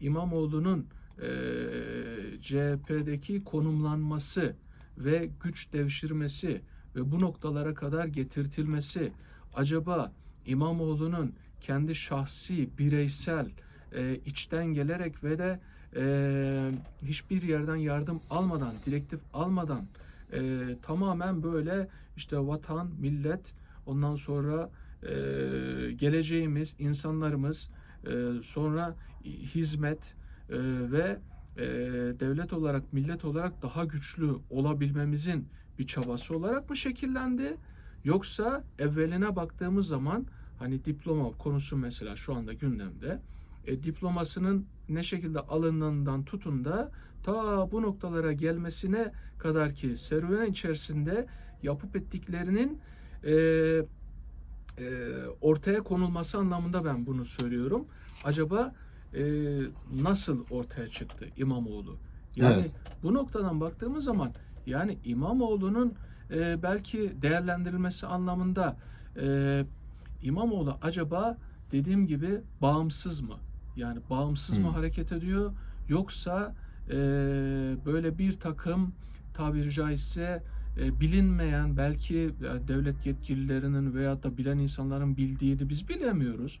İmamoğlu'nun e, CHP'deki konumlanması ve güç devşirmesi ve bu noktalara kadar getirtilmesi acaba İmamoğlu'nun kendi şahsi, bireysel, e, içten gelerek ve de e, hiçbir yerden yardım almadan, direktif almadan e, tamamen böyle işte vatan, millet, ondan sonra e, geleceğimiz, insanlarımız, sonra hizmet e, ve e, devlet olarak, millet olarak daha güçlü olabilmemizin bir çabası olarak mı şekillendi? Yoksa evveline baktığımız zaman hani diploma konusu mesela şu anda gündemde. E, diplomasının ne şekilde alındığından tutun da ta bu noktalara gelmesine kadar ki serüven içerisinde yapıp ettiklerinin e, e, ortaya konulması anlamında ben bunu söylüyorum. Acaba e, nasıl ortaya çıktı İmamoğlu? Yani Evet. bu noktadan baktığımız zaman yani İmamoğlu'nun e, belki değerlendirilmesi anlamında e, İmamoğlu acaba dediğim gibi bağımsız mı? Yani bağımsız mı Hmm. hareket ediyor yoksa e, böyle bir takım tabiri caizse bilinmeyen belki e, devlet yetkililerinin veya da bilen insanların bildiğini biz bilemiyoruz.